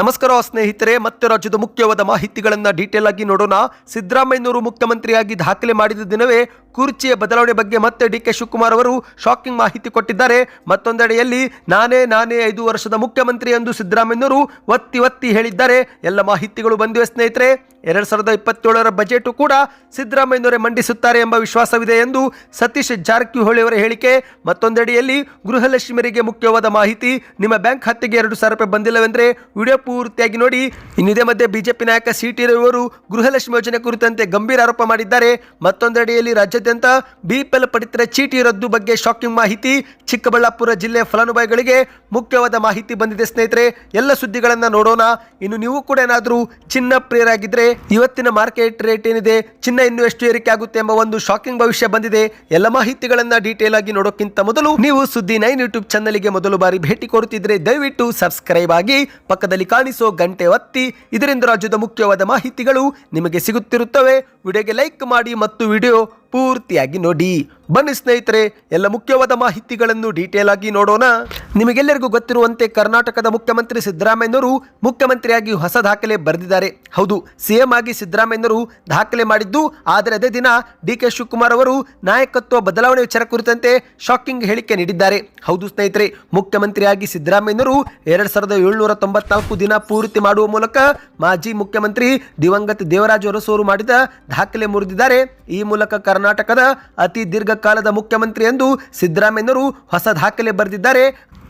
ನಮಸ್ಕಾರ ಸ್ನೇಹಿತರೆ, ಮತ್ತೆ ರಾಜ್ಯದ ಮುಖ್ಯವಾದ ಮಾಹಿತಿಗಳನ್ನು ಡೀಟೇಲ್ ಆಗಿ ನೋಡೋಣ. ಸಿದ್ದರಾಮಯ್ಯನವರು ಮುಖ್ಯಮಂತ್ರಿಯಾಗಿ ದಾಖಲೆ ಮಾಡಿದ ದಿನವೇ ಕುರ್ಚಿಯ ಬದಲಾವಣೆ ಬಗ್ಗೆ ಮತ್ತೆ ಡಿ ಕೆ ಶಿವಕುಮಾರ್ ಅವರು ಶಾಕಿಂಗ್ ಮಾಹಿತಿ ಕೊಟ್ಟಿದ್ದಾರೆ. ಮತ್ತೊಂದೆಡೆಯಲ್ಲಿ, ನಾನೇ ನಾನೇ ಐದು ವರ್ಷದ ಮುಖ್ಯಮಂತ್ರಿ ಎಂದು ಸಿದ್ದರಾಮಯ್ಯನವರು ಒತ್ತಿ ಒತ್ತಿ ಹೇಳಿದ್ದಾರೆ. ಎಲ್ಲ ಮಾಹಿತಿಗಳು ಬಂದಿವೆ ಸ್ನೇಹಿತರೆ. ಎರಡ್ ಸಾವಿರದ ಇಪ್ಪತ್ತೇಳರ ಬಜೆಟು ಕೂಡ ಸಿದ್ದರಾಮಯ್ಯನವರೇ ಮಂಡಿಸುತ್ತಾರೆ ಎಂಬ ವಿಶ್ವಾಸವಿದೆ ಎಂದು ಸತೀಶ್ ಜಾರಕಿಹೊಳಿ ಅವರ ಹೇಳಿಕೆ. ಮತ್ತೊಂದೆಡೆಯಲ್ಲಿ ಗೃಹಲಕ್ಷ್ಮಿಯರಿಗೆ ಮುಖ್ಯವಾದ ಮಾಹಿತಿ, ನಿಮ್ಮ ಬ್ಯಾಂಕ್ ಖಾತೆಗೆ ಎರಡು ಸಾವಿರ ರೂಪಾಯಿ ಬಂದಿಲ್ಲವೆಂದರೆ ವಿಡಿಯೋ ಪೂರ್ತಿಯಾಗಿ ನೋಡಿ. ಇನ್ನಿದೇ ಮಧ್ಯೆ ಬಿಜೆಪಿ ನಾಯಕ ಸಿ ಟಿ ರವಿ ಅವರು ಗೃಹಲಕ್ಷ್ಮಿ ಯೋಜನೆ ಕುರಿತಂತೆ ಗಂಭೀರ ಆರೋಪ ಮಾಡಿದ್ದಾರೆ. ಮತ್ತೊಂದೆಡೆಯಲ್ಲಿ ರಾಜ್ಯಾದ್ಯಂತ ಬಿಪಿಎಲ್ ಪಡಿತರ ಚೀಟಿ ರದ್ದು ಬಗ್ಗೆ ಶಾಕಿಂಗ್ ಮಾಹಿತಿ. ಚಿಕ್ಕಬಳ್ಳಾಪುರ ಜಿಲ್ಲೆ ಫಲಾನುಭವಿಗಳಿಗೆ ಮುಖ್ಯವಾದ ಮಾಹಿತಿ ಬಂದಿದೆ ಸ್ನೇಹಿತರೆ. ಎಲ್ಲ ಸುದ್ದಿಗಳನ್ನು ನೋಡೋಣ. ಇನ್ನು ನೀವು ಕೂಡ ಏನಾದರೂ ಚಿನ್ನ ಪ್ರಿಯರಾಗಿದ್ರೆ ಇವತ್ತಿನ ಮಾರ್ಕೆಟ್ ರೇಟ್ ಏನಿದೆ, ಚಿನ್ನ ಇನ್ನು ಎಷ್ಟು ಏರಿಕೆ ಆಗುತ್ತೆ ಎಂಬ ಒಂದು ಶಾಕಿಂಗ್ ಭವಿಷ್ಯ ಬಂದಿದೆ. ಎಲ್ಲ ಮಾಹಿತಿಗಳನ್ನ ಡೀಟೇಲ್ ಆಗಿ ನೋಡೋಕ್ಕಿಂತ ಮೊದಲು ನೀವು ಸುದ್ದಿ ನೈನ್ ಯೂಟ್ಯೂಬ್ ಚಾನಲ್ಗೆ ಮೊದಲು ಬಾರಿ ಭೇಟಿ ಕೊಡುತ್ತಿದ್ರೆ ದಯವಿಟ್ಟು ಸಬ್ಸ್ಕ್ರೈಬ್ ಆಗಿ ಪಕ್ಕದಲ್ಲಿ ಕಾಣಿಸೋ ಗಂಟೆ ಒತ್ತಿ. ಇದರಿಂದ ರಾಜ್ಯದ ಮುಖ್ಯವಾದ ಮಾಹಿತಿಗಳು ನಿಮಗೆ ಸಿಗುತ್ತಿರುತ್ತವೆ. ವಿಡಿಯೋಗೆ ಲೈಕ್ ಮಾಡಿ ಮತ್ತು ವಿಡಿಯೋ ಪೂರ್ತಿಯಾಗಿ ನೋಡಿ. ಬನ್ನಿ ಸ್ನೇಹಿತರೆ, ಎಲ್ಲ ಮುಖ್ಯವಾದ ಮಾಹಿತಿಗಳನ್ನು ಡೀಟೇಲ್ ಆಗಿ ನೋಡೋಣ. ನಿಮಗೆಲ್ಲರಿಗೂ ಗೊತ್ತಿರುವಂತೆ ಕರ್ನಾಟಕದ ಮುಖ್ಯಮಂತ್ರಿ ಸಿದ್ದರಾಮಯ್ಯನವರು ಮುಖ್ಯಮಂತ್ರಿಯಾಗಿ ಹೊಸ ದಾಖಲೆ ಬರೆದಿದ್ದಾರೆ. ಹೌದು, ಸಿಎಂ ಆಗಿ ಸಿದ್ದರಾಮಯ್ಯನವರು ದಾಖಲೆ ಮಾಡಿದ್ದು, ಆದರೆ ಅದೇ ದಿನ ಡಿ ಕೆ ಶಿವಕುಮಾರ್ ಅವರು ನಾಯಕತ್ವ ಬದಲಾವಣೆ ವಿಚಾರ ಕುರಿತಂತೆ ಶಾಕಿಂಗ್ ಹೇಳಿಕೆ ನೀಡಿದ್ದಾರೆ. ಹೌದು ಸ್ನೇಹಿತರೆ, ಮುಖ್ಯಮಂತ್ರಿಯಾಗಿ ಸಿದ್ದರಾಮಯ್ಯನವರು ಎರಡ್ ಸಾವಿರದ ಏಳ್ನೂರ ತೊಂಬತ್ನಾಲ್ಕು ದಿನ ಪೂರ್ತಿ ಮಾಡುವ ಮೂಲಕ ಮಾಜಿ ಮುಖ್ಯಮಂತ್ರಿ ದಿವಂಗತ ದೇವರಾಜ ಅರಸು ಮಾಡಿದ ದಾಖಲೆ ಮುರಿದಿದ್ದಾರೆ. ಈ ಮೂಲಕ ಕರ್ನಾಟಕದ ಅತಿ ದೀರ್ಘಕಾಲದ ಮುಖ್ಯಮಂತ್ರಿ ಎಂದು ಸಿದ್ದರಾಮಯ್ಯನವರು ಹೊಸ ದಾಖಲೆ ಬರೆದಿದ್ದಾರೆ.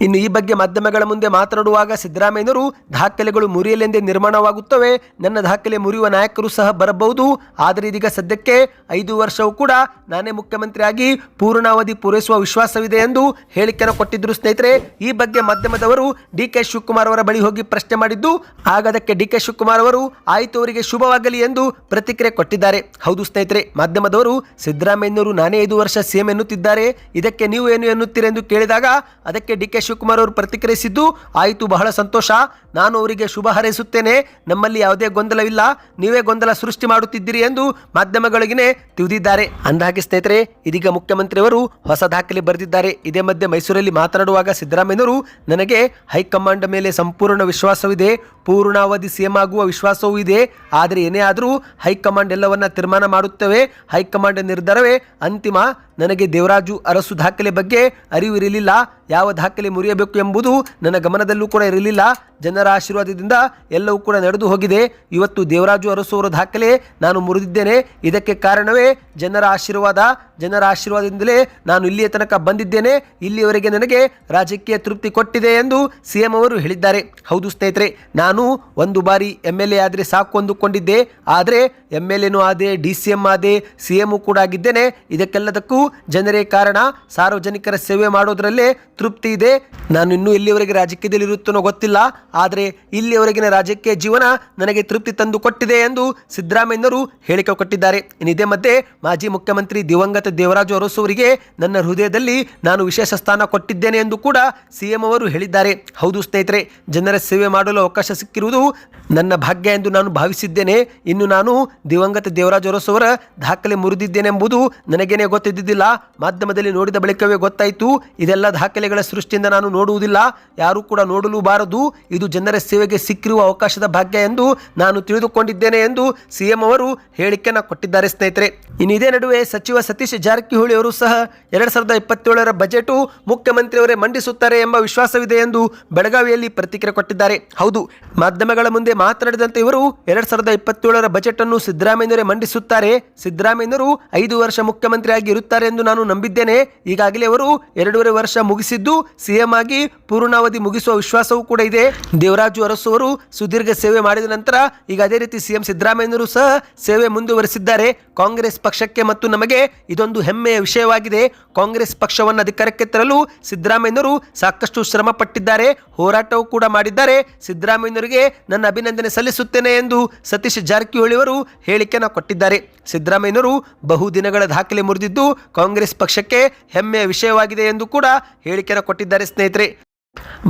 ಇನ್ನು ಈ ಬಗ್ಗೆ ಮಾಧ್ಯಮಗಳ ಮುಂದೆ ಮಾತನಾಡುವಾಗ ಸಿದ್ದರಾಮಯ್ಯನವರು, ದಾಖಲೆಗಳು ಮುರಿಯಲೆಂದೇ ನಿರ್ಮಾಣವಾಗುತ್ತವೆ, ನನ್ನ ದಾಖಲೆ ಮುರಿಯುವ ನಾಯಕರು ಸಹ ಬರಬಹುದು. ಆದರೆ ಇದೀಗ ಸದ್ಯಕ್ಕೆ ಐದು ವರ್ಷವೂ ಕೂಡ ನಾನೇ ಮುಖ್ಯಮಂತ್ರಿಯಾಗಿ ಪೂರ್ಣಾವಧಿ ಪೂರೈಸುವ ವಿಶ್ವಾಸವಿದೆ ಎಂದು ಹೇಳಿಕೆಯನ್ನು ಕೊಟ್ಟಿದ್ದರು ಸ್ನೇಹಿತರೆ. ಈ ಬಗ್ಗೆ ಮಾಧ್ಯಮದವರು ಡಿ ಕೆ ಶಿವಕುಮಾರ್ ಅವರ ಬಳಿ ಹೋಗಿ ಪ್ರಶ್ನೆ ಮಾಡಿದ್ದು, ಆಗ ಅದಕ್ಕೆ ಡಿ ಕೆ ಶಿವಕುಮಾರ್ ಅವರು, ಆಯಿತು ಅವರಿಗೆ ಶುಭವಾಗಲಿ ಎಂದು ಪ್ರತಿಕ್ರಿಯೆ ಕೊಟ್ಟಿದ್ದಾರೆ. ಹೌದು ಸ್ನೇಹಿತರೆ, ಮಾಧ್ಯಮದವರು ಸಿದ್ದರಾಮಯ್ಯನವರು ನಾನೇ ಐದು ವರ್ಷ ಸಿಎಂ ಎನ್ನುತ್ತಿದ್ದಾರೆ. ಇದಕ್ಕೆ ನೀವು ಏನು ಎನ್ನುತ್ತೀರೆಂದು ಕೇಳಿದಾಗ, ಅದಕ್ಕೆ ಡಿ ಕೆ ಶಿವಕುಮಾರ್ ಅವರು ಪ್ರತಿಕ್ರಿಯಿಸಿದ್ದು, ಆಯಿತು, ಬಹಳ ಸಂತೋಷ. ನಾನು ಅವರಿಗೆ ಶುಭ ಹಾರೈಸುತ್ತೇನೆ. ನಮ್ಮಲ್ಲಿ ಯಾವುದೇ ಗೊಂದಲವಿಲ್ಲ ನೀವೇ ಗೊಂದಲ ಸೃಷ್ಟಿ ಮಾಡುತ್ತಿದ್ದೀರಿ ಎಂದು ಮಾಧ್ಯಮಗಳಿಗೆ ತಿಳಿದಿದ್ದಾರೆ ಅಂದಹಾಗೆ ಸ್ನೇಹಿತರೆ, ಇದೀಗ ಮುಖ್ಯಮಂತ್ರಿಯವರು ಹೊಸ ದಾಖಲೆ ಬರೆದಿದ್ದಾರೆ. ಇದೇ ಮಧ್ಯೆ ಮೈಸೂರಲ್ಲಿ ಮಾತನಾಡುವಾಗ ಸಿದ್ದರಾಮಯ್ಯನವರು, ನನಗೆ ಹೈಕಮಾಂಡ್ ಮೇಲೆ ಸಂಪೂರ್ಣ ವಿಶ್ವಾಸವಿದೆ. ಪೂರ್ಣಾವಧಿ ಸಿಎಂ ಆಗುವ ವಿಶ್ವಾಸವೂ ಇದೆ. ಆದರೆ ಏನೇ ಆದರೂ ಹೈಕಮಾಂಡ್ ಎಲ್ಲವನ್ನ ತೀರ್ಮಾನ ಮಾಡುತ್ತೇವೆ. ಹೈಕಮಾಂಡ್ ನಿರ್ಧಾರವೇ ಅಂತಿಮ. ನನಗೆ ದೇವರಾಜು ಅರಸು ದಾಖಲೆ ಬಗ್ಗೆ ಅರಿವು ಇರಲಿಲ್ಲ ಯಾವ ದಾಖಲೆ ಮುರಿಯಬೇಕು ಎಂಬುದು ನನ್ನ ಗಮನದಲ್ಲೂ ಕೂಡ ಇರಲಿಲ್ಲ. ಜನರ ಆಶೀರ್ವಾದದಿಂದ ಎಲ್ಲವೂ ಕೂಡ ನಡೆದು ಹೋಗಿದೆ. ಇವತ್ತು ದೇವರಾಜು ಅರಸು ದಾಖಲೆ ನಾನು ಮುರಿದಿದ್ದೇನೆ. ಇದಕ್ಕೆ ಕಾರಣವೇ ಜನರ ಆಶೀರ್ವಾದ. ಜನರ ಆಶೀರ್ವಾದದಿಂದಲೇ ನಾನು ಇಲ್ಲಿಯ ತನಕ ಬಂದಿದ್ದೇನೆ. ಇಲ್ಲಿಯವರೆಗೆ ನನಗೆ ರಾಜಕೀಯ ತೃಪ್ತಿ ಕೊಟ್ಟಿದೆ ಎಂದು ಸಿಎಂ ಅವರು ಹೇಳಿದ್ದಾರೆ. ಹೌದು ಸ್ನೇಹಿತರೆ, ನಾನು ಒಂದು ಬಾರಿ ಎಂ ಎಲ್ ಎ ಆದರೆ ಸಾಕು ಅಂದುಕೊಂಡಿದ್ದೆ. ಆದರೆ ಎಂ ಎಲ್ ಎನೂ ಆದೆ, ಡಿ ಸಿ ಎಂ ಆದೆ, ಸಿ ಎಂ ಕೂಡ ಆಗಿದ್ದೇನೆ. ಇದಕ್ಕೆಲ್ಲದಕ್ಕೂ ಜನರೇ ಕಾರಣ. ಸಾರ್ವಜನಿಕರ ಸೇವೆ ಮಾಡೋದರಲ್ಲೇ ತೃಪ್ತಿ ಇದೆ. ನಾನು ಇನ್ನೂ ಇಲ್ಲಿಯವರೆಗೆ ರಾಜಕೀಯದಲ್ಲಿ ಇರುತ್ತೋ ಗೊತ್ತಿಲ್ಲ. ಆದರೆ ಇಲ್ಲಿಯವರೆಗಿನ ರಾಜಕೀಯ ಜೀವನ ನನಗೆ ತೃಪ್ತಿ ತಂದು ಕೊಟ್ಟಿದೆ ಎಂದು ಸಿದ್ದರಾಮಯ್ಯನವರು ಹೇಳಿಕೆ ಕೊಟ್ಟಿದ್ದಾರೆ. ಇನ್ನು ಇದೇ ಮಧ್ಯೆ ಮಾಜಿ ಮುಖ್ಯಮಂತ್ರಿ ದಿವಂಗತ ದೇವರಾಜು ಅರಸು ಅವರಿಗೆ ನನ್ನ ಹೃದಯದಲ್ಲಿ ನಾನು ವಿಶೇಷ ಸ್ಥಾನ ಕೊಟ್ಟಿದ್ದೇನೆ ಎಂದು ಕೂಡ ಸಿಎಂ ಅವರು ಹೇಳಿದ್ದಾರೆ. ಹೌದು ಸ್ನೇಹಿತರೆ, ಜನರ ಸೇವೆ ಮಾಡಲು ಅವಕಾಶ ಸಿಕ್ಕಿರುವುದು ನನ್ನ ಭಾಗ್ಯ ಎಂದು ನಾನು ಭಾವಿಸಿದ್ದೇನೆ. ಇನ್ನು ನಾನು ದಿವಂಗತ ದೇವರಾಜು ಅರಸು ಅವರ ದಾಖಲೆ ಮುರಿದಿದ್ದೇನೆಂಬುದು ನನಗೇನೆ ಗೊತ್ತಿದ್ದಿದ್ದಿಲ್ಲ. ಮಾಧ್ಯಮದಲ್ಲಿ ನೋಡಿದ ಬಳಿಕವೇ ಗೊತ್ತಾಯಿತು. ಇದೆಲ್ಲ ದಾಖಲೆಗಳ ಸೃಷ್ಟಿಯಿಂದ ನಾನು ನೋಡುವುದಿಲ್ಲ. ಯಾರೂ ಕೂಡ ನೋಡಲು ಬಾರದು. ಇದು ಜನರ ಸೇವೆಗೆ ಸಿಕ್ಕಿರುವ ಅವಕಾಶದ ಭಾಗ್ಯ ಎಂದು ನಾನು ತಿಳಿದುಕೊಂಡಿದ್ದೇನೆ ಎಂದು ಸಿಎಂ ಅವರು ಹೇಳಿಕೆಯನ್ನು ಕೊಟ್ಟಿದ್ದಾರೆ ಸ್ನೇಹಿತರೆ. ಇನ್ನು ಇದೇ ನಡುವೆ ಸಚಿವ ಸತೀಶ್ ಜಾರಕಿಹೊಳಿ ಅವರು ಸಹ ಎರಡು ಸಾವಿರದ ಇಪ್ಪತ್ತೇಳರ ಬಜೆಟು ಮುಖ್ಯಮಂತ್ರಿಯವರೇ ಮಂಡಿಸುತ್ತಾರೆ ಎಂಬ ವಿಶ್ವಾಸವಿದೆ ಎಂದು ಬೆಳಗಾವಿಯಲ್ಲಿ ಪ್ರತಿಕ್ರಿಯೆ ಕೊಟ್ಟಿದ್ದಾರೆ. ಹೌದು, ಮಾಧ್ಯಮಗಳ ಮುಂದೆ ಮಾತನಾಡಿದಂತೆ ಇವರು ಎರಡ್ ಸಾವಿರದ ಇಪ್ಪತ್ತೇಳರ ಬಜೆಟ್ ಅನ್ನು ಸಿದ್ದರಾಮಯ್ಯನವರೇ ಮಂಡಿಸುತ್ತಾರೆ. ಸಿದ್ದರಾಮಯ್ಯನವರು ಐದು ವರ್ಷ ಮುಖ್ಯಮಂತ್ರಿಯಾಗಿ ಇರುತ್ತಾರೆ ಎಂದು ನಾನು ನಂಬಿದ್ದೇನೆ. ಈಗಾಗಲೇ ಅವರು ಎರಡೂವರೆ ವರ್ಷ ಮುಗಿಸಿದ್ದು ಸಿಎಂ ಆಗಿ ಪೂರ್ಣಾವಧಿ ಮುಗಿಸುವ ವಿಶ್ವಾಸವೂ ಕೂಡ ಇದೆ. ದೇವರಾಜು ಅರಸು ಅವರು ಸುದೀರ್ಘ ಸೇವೆ ಮಾಡಿದ ನಂತರ ಈಗ ಅದೇ ರೀತಿ ಸಿಎಂ ಸಿದ್ದರಾಮಯ್ಯನವರು ಸಹ ಸೇವೆ ಮುಂದುವರೆಸಿದ್ದಾರೆ. ಕಾಂಗ್ರೆಸ್ ಪಕ್ಷಕ್ಕೆ ಮತ್ತು ನಮಗೆ ಇದೊಂದು ಹೆಮ್ಮೆಯ ವಿಷಯವಾಗಿದೆ. ಕಾಂಗ್ರೆಸ್ ಪಕ್ಷವನ್ನು ಅಧಿಕಾರಕ್ಕೆ ತರಲು ಸಿದ್ದರಾಮಯ್ಯನವರು ಸಾಕಷ್ಟು ಶ್ರಮ ಪಟ್ಟಿದ್ದಾರೆ. ಹೋರಾಟವೂ ಕೂಡ ಮಾಡಿದ್ದಾರೆ. ಸಿದ್ದರಾಮಯ್ಯನವರಿಗೆ ನನ್ನ ಅಭಿನಂದನೆ ಸಲ್ಲಿಸುತ್ತೇನೆ ಎಂದು ಸತೀಶ್ ಜಾರಕಿಹೊಳಿ ಅವರು ಹೇಳಿಕೆಯನ್ನು ಕೊಟ್ಟಿದ್ದಾರೆ. ಸಿದ್ದರಾಮಯ್ಯನವರು ಬಹುದಿನಗಳ ದಾಖಲೆ ಮುರಿದಿದ್ದು ಕಾಂಗ್ರೆಸ್ ಪಕ್ಷಕ್ಕೆ ಹೆಮ್ಮೆಯ ವಿಷಯವಾಗಿದೆ ಎಂದು ಕೂಡ ಹೇಳಿಕೆಯನ್ನು ಕೊಟ್ಟಿದ್ದಾರೆ ಸ್ನೇಹಿತರೆ.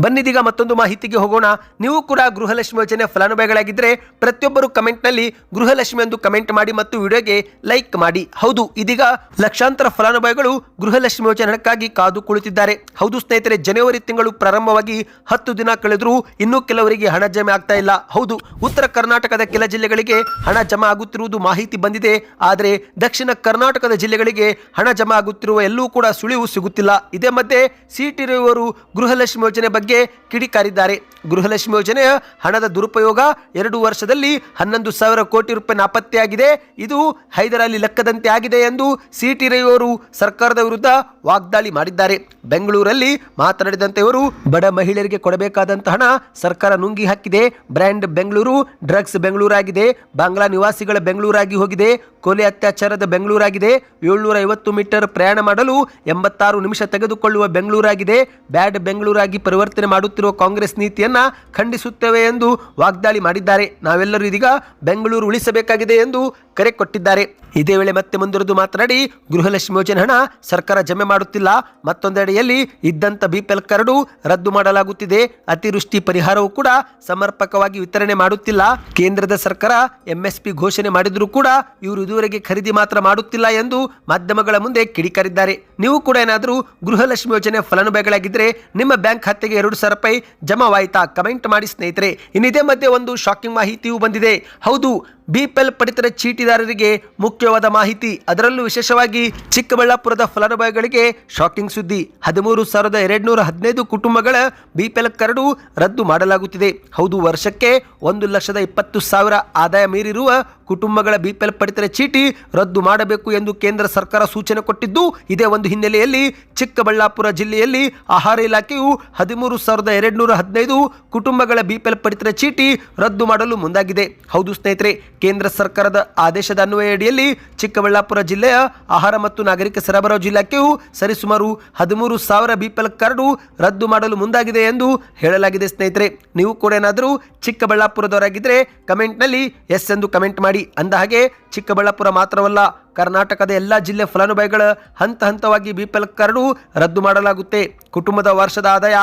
ಬನ್ನಿದೀಗ ಮತ್ತೊಂದು ಮಾಹಿತಿಗೆ ಹೋಗೋಣ. ನೀವು ಕೂಡ ಗೃಹಲಕ್ಷ್ಮಿ ಯೋಜನೆ ಫಲಾನುಭವಿಗಳಾಗಿದ್ದರೆ ಪ್ರತಿಯೊಬ್ಬರು ಕಮೆಂಟ್ನಲ್ಲಿ ಗೃಹಲಕ್ಷ್ಮಿ ಎಂದು ಕಮೆಂಟ್ ಮಾಡಿ ಮತ್ತು ವಿಡಿಯೋಗೆ ಲೈಕ್ ಮಾಡಿ. ಹೌದು, ಇದೀಗ ಲಕ್ಷಾಂತರ ಫಲಾನುಭವಿಗಳು ಗೃಹಲಕ್ಷ್ಮಿ ಯೋಜನೆ ಕಾದು ಕುಳಿತಿದ್ದಾರೆ. ಹೌದು ಸ್ನೇಹಿತರೆ, ಜನವರಿ ತಿಂಗಳು ಪ್ರಾರಂಭವಾಗಿ ಹತ್ತು ದಿನ ಕಳೆದರೂ ಇನ್ನೂ ಕೆಲವರಿಗೆ ಹಣ ಜಮೆ ಆಗ್ತಾ ಇಲ್ಲ. ಹೌದು, ಉತ್ತರ ಕರ್ನಾಟಕದ ಕೆಲ ಜಿಲ್ಲೆಗಳಿಗೆ ಹಣ ಜಮಾ ಆಗುತ್ತಿರುವುದು ಮಾಹಿತಿ ಬಂದಿದೆ. ಆದರೆ ದಕ್ಷಿಣ ಕರ್ನಾಟಕದ ಜಿಲ್ಲೆಗಳಿಗೆ ಹಣ ಜಮಾ ಆಗುತ್ತಿರುವ ಎಲ್ಲೂ ಕೂಡ ಸುಳಿವು ಸಿಗುತ್ತಿಲ್ಲ. ಇದೇ ಮಧ್ಯೆ ಸಿಟಿ ರವಿಯವರು ಗೃಹಲಕ್ಷ್ಮಿ ಯೋಜನೆ ಬಗ್ಗೆ ಕಿಡಿಕಾರಿದ್ದಾರೆ. ಗೃಹಲಕ್ಷ್ಮಿ ಯೋಜನೆಯ ಹಣದ ದುರುಪಯೋಗ ಎರಡು ವರ್ಷದಲ್ಲಿ ಹನ್ನೊಂದು ಸಾವಿರ ಕೋಟಿ ರೂಪಾಯಿ ನಾಪತ್ತೆಯಾಗಿದೆ ಇದು ಹೈದರಾಲಿ ಲೆಕ್ಕದಂತೆ ಆಗಿದೆ ಎಂದು ಸಿಟಿ ರವಿಯವರು ಸರ್ಕಾರದ ವಿರುದ್ಧ ವಾಗ್ದಾಳಿ ಮಾಡಿದ್ದಾರೆ. ಬೆಂಗಳೂರಲ್ಲಿ ಮಾತನಾಡಿದಂತೆ ಇವರು, ಬಡ ಮಹಿಳೆಯರಿಗೆ ಕೊಡಬೇಕಾದಂತಹ ಹಣ ಸರ್ಕಾರ ನುಂಗಿ ಹಾಕಿದೆ. ಬ್ರ್ಯಾಂಡ್ ಬೆಂಗಳೂರು, ಡ್ರಗ್ಸ್ ಬೆಂಗಳೂರಾಗಿದೆ. ಬಾಂಗ್ಲಾ ನಿವಾಸಿಗಳ ಬೆಂಗಳೂರಾಗಿ ಹೋಗಿದೆ. ಕೊಲೆ ಅತ್ಯಾಚಾರದ ಬೆಂಗಳೂರಾಗಿದೆ. ಏಳ್ನೂರ ಐವತ್ತು ಮೀಟರ್ ಪ್ರಯಾಣ ಮಾಡಲು ಎಂಬತ್ತಾರು ನಿಮಿಷ ತೆಗೆದುಕೊಳ್ಳುವ ಬೆಂಗಳೂರಾಗಿದೆ. ಬ್ಯಾಡ್ ಬೆಂಗಳೂರಾಗಿ ಪರಿವರ್ತನೆ ಮಾಡುತ್ತಿರುವ ಕಾಂಗ್ರೆಸ್ ನೀತಿಯನ್ನ ಖಂಡಿಸುತ್ತೇವೆ ಎಂದು ವಾಗ್ದಾಳಿ ಮಾಡಿದ್ದಾರೆ. ನಾವೆಲ್ಲರೂ ಇದೀಗ ಬೆಂಗಳೂರು ಉಳಿಸಬೇಕಾಗಿದೆ ಎಂದು ಕರೆ ಕೊಟ್ಟಿದ್ದಾರೆ. ಇದೇ ವೇಳೆ ಮತ್ತೆ ಮುಂದುವರೆದು ಮಾತನಾಡಿ, ಗೃಹಲಕ್ಷ್ಮಿ ಯೋಜನೆ ಹಣ ಸರ್ಕಾರ ಜಮೆ ಮಾಡುತ್ತಿಲ್ಲ. ಮತ್ತೊಂದೆಡೆಯಲ್ಲಿ ಇದ್ದಂಥ ಬಿಪಿಎಲ್ ಕರಡು ರದ್ದು ಮಾಡಲಾಗುತ್ತಿದೆ. ಅತಿವೃಷ್ಟಿ ಪರಿಹಾರವೂ ಕೂಡ ಸಮರ್ಪಕವಾಗಿ ವಿತರಣೆ ಮಾಡುತ್ತಿಲ್ಲ. ಕೇಂದ್ರದ ಸರ್ಕಾರ ಎಂಎಸ್ಪಿ ಘೋಷಣೆ ಮಾಡಿದರೂ ಕೂಡ ಇವರು ಇದುವರೆಗೆ ಖರೀದಿ ಮಾತ್ರ ಮಾಡುತ್ತಿಲ್ಲ ಎಂದು ಮಾಧ್ಯಮಗಳ ಮುಂದೆ ಕಿಡಿಕಾರಿದ್ದಾರೆ. ನೀವು ಕೂಡ ಏನಾದರೂ ಗೃಹಲಕ್ಷ್ಮಿ ಯೋಜನೆ ಫಲಾನುಭವಿಗಳಾಗಿದ್ದರೆ ನಿಮ್ಮ ಬ್ಯಾಂಕ್ ಖಾತೆಗೆ ಎರಡು ಸಾವಿರ ರೂಪಾಯಿ ಜಮಾವಾಯಿತಾ? ಕಮೆಂಟ್ ಮಾಡಿ ಸ್ನೇಹಿತರೆ. ಇನ್ನಿದೇ ಮಧ್ಯೆ ಒಂದು ಶಾಕಿಂಗ್ ಮಾಹಿತಿಯೂ ಬಂದಿದೆ. ಹೌದು ಬಿಪಿಎಲ್ ಪಡಿತರ ಚೀಟಿದಾರರಿಗೆ ಮುಖ್ಯವಾದ ಮಾಹಿತಿ. ಅದರಲ್ಲೂ ವಿಶೇಷವಾಗಿ ಚಿಕ್ಕಬಳ್ಳಾಪುರದ ಫಲಾನುಭವಿಗಳಿಗೆ ಶಾಕಿಂಗ್ ಸುದ್ದಿ. ಹದಿಮೂರು ಸಾವಿರದ ಎರಡುನೂರ ಹದಿನೈದು ಕುಟುಂಬಗಳ ಬಿಪಿಎಲ್ ಕರಡು ರದ್ದು ಮಾಡಲಾಗುತ್ತಿದೆ. ಹೌದು, ವರ್ಷಕ್ಕೆ ಒಂದು ಲಕ್ಷದ ಇಪ್ಪತ್ತು ಸಾವಿರ ಆದಾಯ ಮೀರಿರುವ ಕುಟುಂಬಗಳ ಬಿಪಿಎಲ್ ಪಡಿತರ ಚೀಟಿ ರದ್ದು ಮಾಡಬೇಕು ಎಂದು ಕೇಂದ್ರ ಸರ್ಕಾರ ಸೂಚನೆ ಕೊಟ್ಟಿದ್ದು, ಇದೇ ಒಂದು ಹಿನ್ನೆಲೆಯಲ್ಲಿ ಚಿಕ್ಕಬಳ್ಳಾಪುರ ಜಿಲ್ಲೆಯಲ್ಲಿ ಆಹಾರ ಇಲಾಖೆಯು ಹದಿಮೂರು ಸಾವಿರದ ಎರಡುನೂರ ಹದಿನೈದು ಕುಟುಂಬಗಳ ಬಿಪಿಎಲ್ ಪಡಿತರ ಚೀಟಿ ರದ್ದು ಮಾಡಲು ಮುಂದಾಗಿದೆ. ಹೌದು ಸ್ನೇಹಿತರೆ, ಕೇಂದ್ರ ಸರ್ಕಾರದ ಆದೇಶದ ಅನ್ವಯಡಿಯಲ್ಲಿ ಚಿಕ್ಕಬಳ್ಳಾಪುರ ಜಿಲ್ಲೆಯ ಆಹಾರ ಮತ್ತು ನಾಗರಿಕ ಸರಬರಾಜು ಇಲಾಖೆಯು ಸರಿಸುಮಾರು ಹದಿಮೂರು ಸಾವಿರ ಬಿಪಿಎಲ್ ಕಾರ್ಡು ರದ್ದು ಮಾಡಲು ಮುಂದಾಗಿದೆ ಎಂದು ಹೇಳಲಾಗಿದೆ ಸ್ನೇಹಿತರೆ. ನೀವು ಕೂಡ ಏನಾದರೂ ಚಿಕ್ಕಬಳ್ಳಾಪುರದವರಾಗಿದ್ದರೆ ಕಮೆಂಟ್ನಲ್ಲಿ ಎಸ್ ಎಂದು ಕಮೆಂಟ್ ಮಾಡಿ. ಅಂದ ಹಾಗೆ ಚಿಕ್ಕಬಳ್ಳಾಪುರ ಮಾತ್ರವಲ್ಲ, ಕರ್ನಾಟಕದ ಎಲ್ಲ ಜಿಲ್ಲೆ ಫಲಾನುಭವಿಗಳ ಹಂತ ಹಂತವಾಗಿ ಬಿಪಿಎಲ್ ಕಾರ್ಡು ರದ್ದು ಮಾಡಲಾಗುತ್ತೆ. ಕುಟುಂಬದ ವರ್ಷದ ಆದಾಯ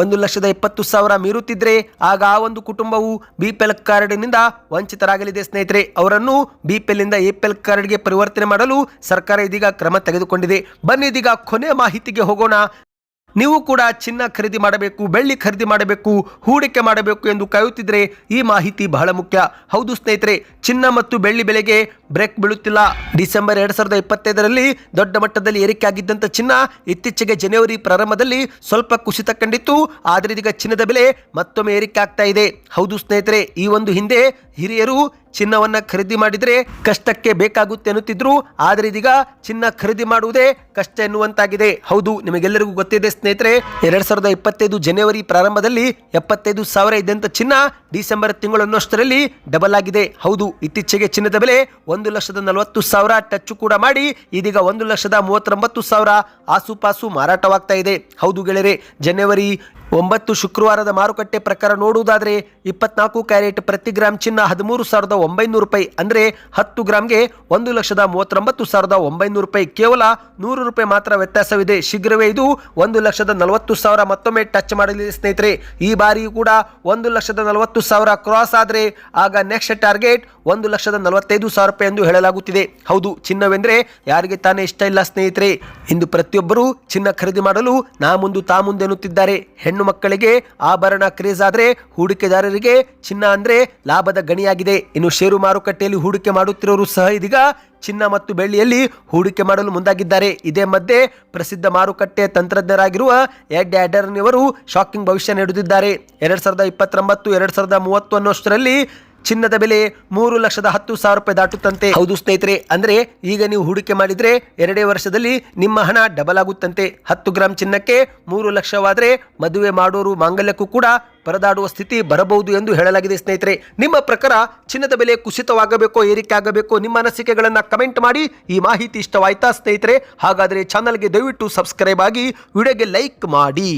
ಒಂದು ಲಕ್ಷದ ಇಪ್ಪತ್ತು ಸಾವಿರ ಮೀರುತ್ತಿದ್ರೆ ಆಗ ಆ ಒಂದು ಕುಟುಂಬವು ಬಿಪಿಎಲ್ ಕಾರ್ಡಿನಿಂದ ವಂಚಿತರಾಗಲಿದೆ ಸ್ನೇಹಿತರೆ. ಅವರನ್ನು ಬಿಪಿಎಲ್ ಇಂದ ಎಪಿಎಲ್ ಕಾರ್ಡ್ಗೆ ಪರಿವರ್ತನೆ ಮಾಡಲು ಸರ್ಕಾರ ಇದೀಗ ಕ್ರಮ ತೆಗೆದುಕೊಂಡಿದೆ. ಬನ್ನಿ ಇದೀಗ ಕೊನೆ ಮಾಹಿತಿಗೆ ಹೋಗೋಣ. ನೀವು ಕೂಡ ಚಿನ್ನ ಖರೀದಿ ಮಾಡಬೇಕು, ಬೆಳ್ಳಿ ಖರೀದಿ ಮಾಡಬೇಕು, ಹೂಡಿಕೆ ಮಾಡಬೇಕು ಎಂದು ಕಾಯುತ್ತಿದ್ದರೆ ಈ ಮಾಹಿತಿ ಬಹಳ ಮುಖ್ಯ. ಹೌದು ಸ್ನೇಹಿತರೆ, ಚಿನ್ನ ಮತ್ತು ಬೆಳ್ಳಿ ಬೆಲೆಗೆ ಬ್ರೇಕ್ ಬೀಳುತ್ತಿಲ್ಲ. ಡಿಸೆಂಬರ್ ಎರಡ್ ಸಾವಿರದ ಇಪ್ಪತ್ತೈದರಲ್ಲಿ ದೊಡ್ಡ ಮಟ್ಟದಲ್ಲಿ ಏರಿಕೆ ಆಗಿದ್ದಂಥ ಚಿನ್ನ ಇತ್ತೀಚೆಗೆ ಜನವರಿ ಪ್ರಾರಂಭದಲ್ಲಿ ಸ್ವಲ್ಪ ಕುಸಿತ ಕಂಡಿತ್ತು. ಆದರೆ ಇದೀಗ ಚಿನ್ನದ ಬೆಲೆ ಮತ್ತೊಮ್ಮೆ ಏರಿಕೆ ಆಗ್ತಾ ಇದೆ. ಹೌದು ಸ್ನೇಹಿತರೆ, ಈ ಒಂದು ಹಿಂದೆ ಹಿರಿಯರು ಚಿನ್ನವನ್ನ ಖರೀದಿ ಮಾಡಿದ್ರೆ ಕಷ್ಟಕ್ಕೆ ಬೇಕಾಗುತ್ತೆ ಅನ್ನುತ್ತಿದ್ರು, ಆದರೆ ಇದೀಗ ಚಿನ್ನ ಖರೀದಿ ಮಾಡುವುದೇ ಕಷ್ಟ ಎನ್ನುವಂತಾಗಿದೆ. ಹೌದು, ನಿಮಗೆಲ್ಲರಿಗೂ ಗೊತ್ತಿದೆ ಸ್ನೇಹಿತರೆ, ಎರಡ್ ಸಾವಿರದ ಇಪ್ಪತ್ತೈದು ಜನವರಿ ಪ್ರಾರಂಭದಲ್ಲಿ ಎಪ್ಪತ್ತೈದು ಸಾವಿರ ಇದ್ದಂತ ಚಿನ್ನ ಡಿಸೆಂಬರ್ ತಿಂಗಳನ್ನಷ್ಟರಲ್ಲಿ ಡಬಲ್ ಆಗಿದೆ. ಹೌದು, ಇತ್ತೀಚೆಗೆ ಚಿನ್ನದ ಬೆಲೆ ಒಂದು ಲಕ್ಷದ ನಲವತ್ತು ಸಾವಿರ ಟಚ್ ಕೂಡ ಮಾಡಿ, ಇದೀಗ ಒಂದು ಲಕ್ಷದ ಮೂವತ್ತೊಂಬತ್ತು ಸಾವಿರ ಆಸುಪಾಸು ಮಾರಾಟವಾಗ್ತಾ ಇದೆ. ಹೌದು ಗೆಳೆಯರೆ, ಜನವರಿ ಒಂಬತ್ತು ಶುಕ್ರವಾರದ ಮಾರುಕಟ್ಟೆ ಪ್ರಕಾರ ನೋಡುವುದಾದರೆ ಇಪ್ಪತ್ನಾಲ್ಕು ಕ್ಯಾರೆಟ್ ಪ್ರತಿ ಗ್ರಾಮ್ ಚಿನ್ನ ಹದಿಮೂರು ಸಾವಿರದ ಒಂಬೈನೂರು ರೂಪಾಯಿ. ಅಂದರೆ ಹತ್ತು ಗ್ರಾಮ್ಗೆ ಒಂದು ಲಕ್ಷದ ಮೂವತ್ತೊಂಬತ್ತು ಸಾವಿರದ ಒಂಬೈನೂರು ರೂಪಾಯಿ. ಕೇವಲ ನೂರು ರೂಪಾಯಿ ಮಾತ್ರ ವ್ಯತ್ಯಾಸವಿದೆ. ಶೀಘ್ರವೇ ಇದು ಒಂದು ಲಕ್ಷದ ನಲವತ್ತು ಸಾವಿರ ಮತ್ತೊಮ್ಮೆ ಟಚ್ ಮಾಡಲಿದೆ ಸ್ನೇಹಿತರೆ. ಈ ಬಾರಿಯೂ ಕೂಡ ಒಂದು ಲಕ್ಷದ ನಲವತ್ತು ಸಾವಿರ ಕ್ರಾಸ್ ಆದರೆ ಆಗ ನೆಕ್ಸ್ಟ್ ಟಾರ್ಗೆಟ್ ಒಂದು ಲಕ್ಷದ ನಲವತ್ತೈದು ಸಾವಿರ ರೂಪಾಯಿ ಎಂದು ಹೇಳಲಾಗುತ್ತಿದೆ. ಹೌದು, ಚಿನ್ನವೆಂದರೆ ಯಾರಿಗೆ ತಾನೇ ಇಷ್ಟ ಇಲ್ಲ ಸ್ನೇಹಿತರೆ. ಇಂದು ಪ್ರತಿಯೊಬ್ಬರೂ ಚಿನ್ನ ಖರೀದಿ ಮಾಡಲು ನಾ ಮುಂದೆ ತಾ ಮುಂದೆ ಎನ್ನುತ್ತಿದ್ದಾರೆ ಹೆಣ್ಣು ಮಕ್ಕಳಿಗೆ ಆಭರಣ ಕ್ರೇಜ್ ಆದರೆ ಹೂಡಿಕೆದಾರರಿಗೆ ಚಿನ್ನ ಅಂದರೆ ಲಾಭದ ಗಣಿಯಾಗಿದೆ. ಇನ್ನು ಷೇರು ಮಾರುಕಟ್ಟೆಯಲ್ಲಿ ಹೂಡಿಕೆ ಮಾಡುತ್ತಿರೋರು ಸಹ ಇದೀಗ ಚಿನ್ನ ಮತ್ತು ಬೆಳ್ಳಿಯಲ್ಲಿ ಹೂಡಿಕೆ ಮಾಡಲು ಮುಂದಾಗಿದ್ದಾರೆ. ಇದೇ ಮಧ್ಯೆ ಪ್ರಸಿದ್ಧ ಮಾರುಕಟ್ಟೆ ತಂತ್ರಜ್ಞರಾಗಿರುವ ಎಡ್ ಆಡರ್ನಿಯವರು ಶಾಕಿಂಗ್ ಭವಿಷ್ಯ ನೀಡುತ್ತಿದ್ದಾರೆ. ಎರಡು ಸಾವಿರದ ಇಪ್ಪತ್ತೊಂಬತ್ತು, ಎರಡು ಸಾವಿರದ ಮೂವತ್ತು ಅನ್ನೋಷ್ಟರಲ್ಲಿ ಚಿನ್ನದ ಬೆಲೆ ಮೂರು ಲಕ್ಷದ ಹತ್ತು ಸಾವಿರ ರೂಪಾಯಿ ದಾಟುತ್ತಂತೆ. ಹೌದು ಸ್ನೇಹಿತರೆ, ಅಂದ್ರೆ ಈಗ ನೀವು ಹೂಡಿಕೆ ಮಾಡಿದ್ರೆ ಎರಡೇ ವರ್ಷದಲ್ಲಿ ನಿಮ್ಮ ಹಣ ಡಬಲ್ ಆಗುತ್ತಂತೆ. ಹತ್ತು ಗ್ರಾಮ್ ಚಿನ್ನಕ್ಕೆ ಮೂರು ಲಕ್ಷವಾದ್ರೆ ಮದುವೆ ಮಾಡೋರು ಮಾಂಗಲ್ಯಕ್ಕೂ ಕೂಡ ಪರದಾಡುವ ಸ್ಥಿತಿ ಬರಬಹುದು ಎಂದು ಹೇಳಲಾಗಿದೆ ಸ್ನೇಹಿತರೆ. ನಿಮ್ಮ ಪ್ರಕಾರ ಚಿನ್ನದ ಬೆಲೆ ಕುಸಿತವಾಗಬೇಕೋ, ಏರಿಕೆ ಆಗಬೇಕೋ, ನಿಮ್ಮ ಅನಿಸಿಕೆಗಳನ್ನು ಕಮೆಂಟ್ ಮಾಡಿ. ಈ ಮಾಹಿತಿ ಇಷ್ಟವಾಯ್ತಾ ಸ್ನೇಹಿತರೆ? ಹಾಗಾದರೆ ಚಾನಲ್ಗೆ ದಯವಿಟ್ಟು ಸಬ್ಸ್ಕ್ರೈಬ್ ಆಗಿ, ವಿಡಿಯೋಗೆ ಲೈಕ್ ಮಾಡಿ.